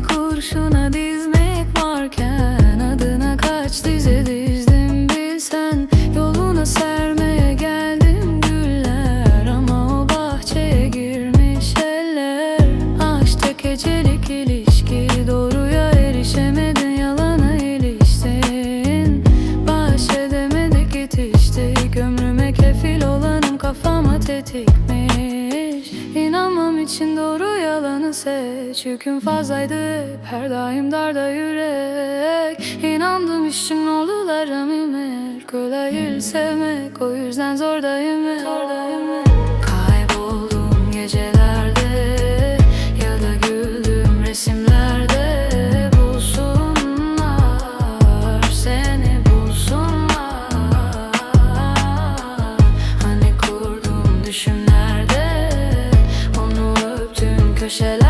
Kurşuna dizmek varken Adına kaç dizi dizdim bilsen. Yoluna sermeye geldim güller Ama o bahçeye girmiş eller. Aşk gecelik ilişki Doğruya erişemedin yalana iliştin. Baş edemedik itiştik Ömrüme kefil olanım kafama tetikmiş için doğru yalanı seç. Yüküm fazlaydı hep her daim darda yürek. İnandım işin oldularım imek. Kolay değil sevmek o yüzden zordayım hep Kayboldum Shall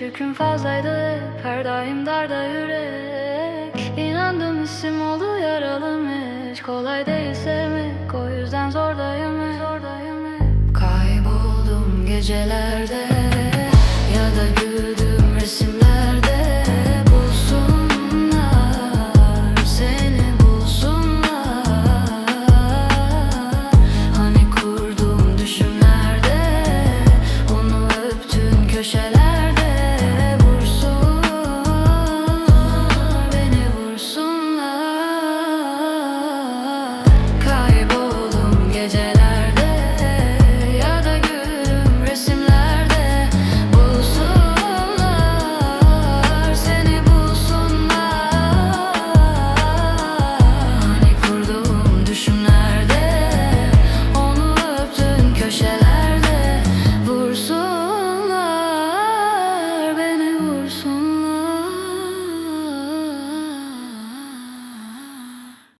Yüküm fazlaydı her daim darda yürek. İnandım isim oldu yaralım hiç Kolay değil sevmek o yüzden zordayım hep Kayboldum gecelerde